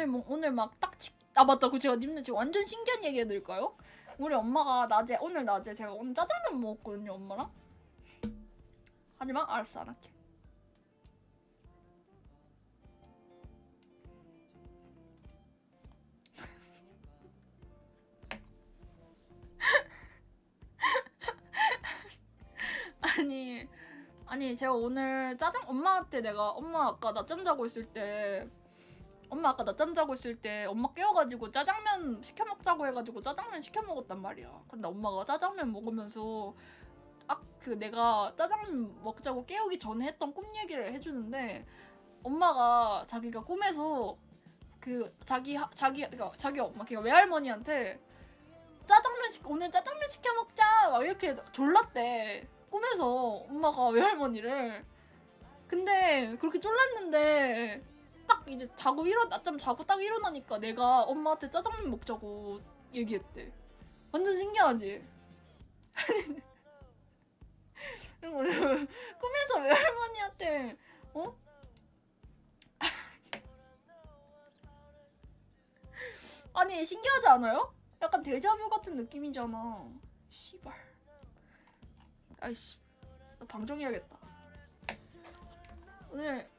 오늘 뭐 오늘 막딱아 맞다. 그 제가 님들 지금 완전 신기한 얘기 해드릴까요? 우리 엄마가 낮에 오늘 낮에 제가 오늘 짜장면 먹었거든요 엄마랑. 하지만 알았어 안 할게. 아니 아니 제가 오늘 짜장 엄마한테 내가 엄마 아까 낮잠 자고 있을 때 엄마 아까 낮잠 자고 있을 때 엄마 깨워가지고 짜장면 시켜 먹자고 해가지고 짜장면 시켜 먹었단 말이야. 근데 엄마가 짜장면 먹으면서 아 그 내가 짜장면 먹자고 깨우기 전에 했던 꿈 얘기를 해주는데 엄마가 자기가 꿈에서 그 자기 하- 자기 그러니까 자기 엄마 그러니까 외할머니한테 짜장면 시 오늘 짜장면 시켜 먹자! 막 이렇게 졸랐대. 꿈에서 엄마가 외할머니를. 근데 그렇게 졸랐는데 딱 이제 자고 일어 낮잠 자고 딱 일어나니까 내가 엄마한테 짜장면 먹자고 얘기했대 완전 신기하지 꿈에서 외할머니한테 어 아니 신기하지 않아요? 약간 데자뷰 같은 느낌이잖아. 씨발. 아이씨. 나 방종해야겠다. 오늘